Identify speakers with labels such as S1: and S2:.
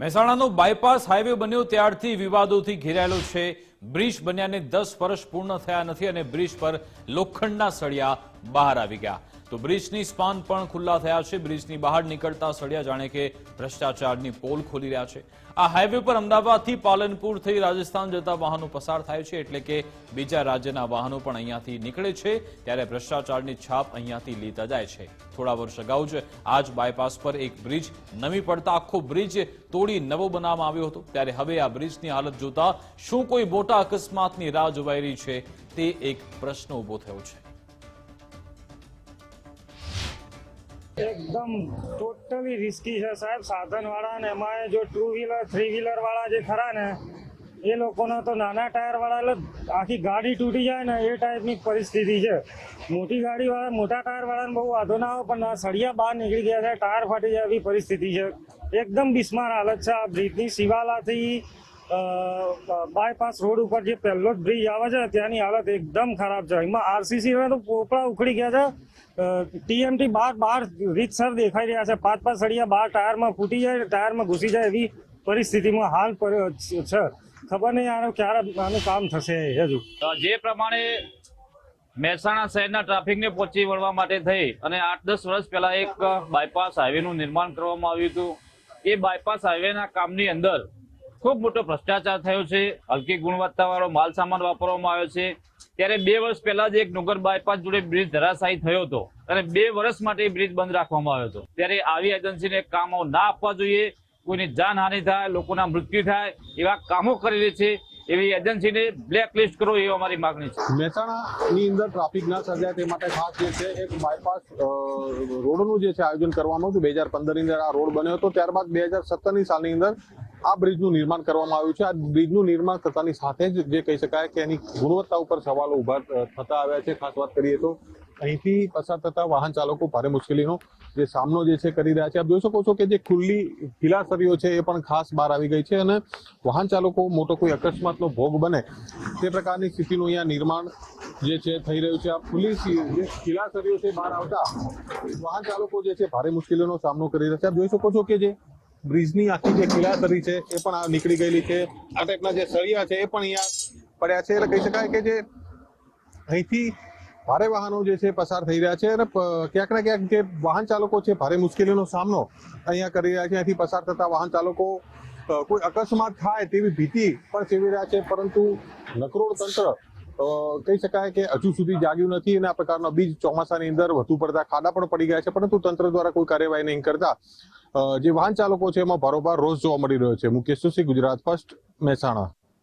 S1: મહેસાણાનો bypass highway બન્યો ત્યારથી વિવાદોથી ઘેરાયેલો છે. બ્રિજ બન્યાને દસ વર્ષ પૂર્ણ થયા નથી અને બ્રિજ પર લોખંડના સળિયા બહાર આવી ગયા. તો બ્રિજની સ્પાન પણ ખુલ્લા થયા છે. બ્રિજની બહાર નીકળતા સળિયા જાણે કે ભ્રષ્ટાચારની પોલ ખોલી રહ્યા છે. આ હાઈવે પર અમદાવાદથી પાલનપુર થઈ રાજસ્થાન જતા વાહનો પસાર થાય છે એટલે કે બીજા રાજ્યના વાહનો પણ અહીંયાથી નીકળે છે. ત્યારે ભ્રષ્ટાચારની છાપ અહીંયાથી લીધા જાય છે. થોડા વર્ષ અગાઉ જ આજ બાયપાસ પર એક બ્રિજ નમી પડતા આખો બ્રિજ તોડી નવો બનાવવામાં આવ્યો હતો. ત્યારે હવે આ બ્રિજની હાલત જોતા શું કોઈ મોટા અકસ્માતની રાહ જોવાઈ રહી છે, તે એક પ્રશ્ન ઊભો થયો છે.
S2: એકદમ ટોટલી રિસ્કી છે સાહેબ સાધન વાળા ને એમાં જો ટુ વ્હીલર થ્રી વ્હીલર વાળા જે ખરા ને, એ લોકોના તો નાના ટાયર વાળા, એટલે આખી ગાડી તૂટી જાય ને, એ ટાઈપની પરિસ્થિતિ છે. મોટી ગાડી વાળા, મોટા ટાયર વાળાને બહુ વાંધો ના આવે, પણ સળિયા બહાર નીકળી ગયા છે ટાયર ફાટી જાય એવી પરિસ્થિતિ છે. એકદમ બિસ્માર હાલત છે આ બ્રિજની, શિવાલાથી બાયપાસ રોડ ઉપર જે પહેલો જ બ્રિજ આવે છે ત્યાંની હાલત એકદમ ખરાબ છે. એમાં આરસીસીના તો પોપડા ઉખડી ગયા છે. ટીએમટી બાર બાર રીતસર દેખાઈ રહ્યા છે. પાંચ પાંચ સળિયા બાર ટાયરમાં ફૂટી જાય, ટાયરમાં ઘૂસી જાય એવી પરિસ્થિતિમાં હાલ છે. ખબર નહીં આનું ક્યારે આનું કામ થશે હજુ.
S3: જે પ્રમાણે મહેસાણા શહેરના ટ્રાફિકને પહોંચી વળવા માટે થઈ અને આઠ, દસ વર્ષ પહેલા એક બાયપાસ હાઈવેનું નિર્માણ કરવામાં આવ્યું હતું. એ બાયપાસ હાઈવેના કામની અંદર ખૂબ મોટો ભ્રષ્ટાચાર થયો છે. હલકી ગુણવત્તાવાળો માલ સામાન વાપરવામાં આવ્યો છે. ત્યારે બે વર્ષ પહેલા જ એક નગર બાયપાસ જોડે બ્રિજ ધરાશાયી થયો હતો અને બે વર્ષ માટે બ્રિજ બંધ રાખવામાં આવ્યો હતો. ત્યારે આવી એજન્સીને કામો ના આપવા જોઈએ. કોઈની જાનહાનિ થાય, લોકોના મૃત્યુ થાય, એવા કામો કરી રહી છે. એવી એજન્સીને બ્લેકલિસ્ટ કરો એવી અમારી માગણી છે.
S4: મહેસાણાની અંદર ટ્રાફિક ના સર્જાય તે માટે ખાસ જે છે, એક બાયપાસ રોડનું જે છે આયોજન કરવાનું હતું. બે હજાર પંદરની અંદર આ રોડ બન્યો હતો. ત્યારબાદ બે હજાર સત્તરની સાલની અંદર આ બ્રિજનું નિર્માણ કરવામાં આવ્યું છે. આ બ્રિજનું નિર્માણ થતાની સાથે જ જે કહી શકાય કે એની ગુણવત્તા ઉપર સવાલો ઊભા થતા આવ્યા છે. ખાસ વાત કરીએ તો અહીંથી પસાર થતા વાહન ચાલકો ભારે મુશ્કેલીનો જે સામનો જે છે કરી રહ્યા છે. આપ જોઈ શકો છો કે જે ખુલ્લી ખીલાસરીઓ છે એ પણ ખાસ બહાર આવી ગઈ છે અને વાહન ચાલકો મોટો કોઈ અકસ્માતનો ભોગ બને તે પ્રકારની સ્થિતિનું અહીંયા નિર્માણ જે છે થઈ રહ્યું છે. આ ખુલ્લી જે ખીલાસરીઓ છે બહાર આવતા વાહન ચાલકો જે છે ભારે મુશ્કેલીનો સામનો કરી રહ્યા છે. આપ જોઈ શકો છો કે જે બ્રિજની આખી જે ખીલાસરી છે, એ પણ નીકળી ગયેલી છે. આ ટાઈપના જે સળિયા છે, એ પણ અહીંયા પડ્યા છે. એટલે કહી શકાય કે જે અહીંથી ભારે વાહનો જે છે, પસાર થઈ રહ્યા છે અને ક્યાંક ને ક્યાંક જે વાહન ચાલકો છે, ભારે મુશ્કેલીનો સામનો અહીંયા કરી રહ્યા છે. અહીંથી પસાર થતા વાહન ચાલકો કોઈ અકસ્માત થાય તેવી ભીતિ પણ સેવી રહ્યા છે, પરંતુ નકરોડ તંત્ર કહી શકાય કે હજુ સુધી જાગ્યું નથી અને આ પ્રકારના બીજ ચોમાસાની અંદર વધુ પડતા ખાડા પણ પડી ગયા છે, પરંતુ તંત્ર દ્વારા કોઈ કાર્યવાહી નહીં કરતા જે વાહન ચાલકો છે એમાં ભારોભાર રોષ જોવા મળી રહ્યો છે. મુકેશ જોશી, ગુજરાત, ફર્સ્ટ મહેસાણા.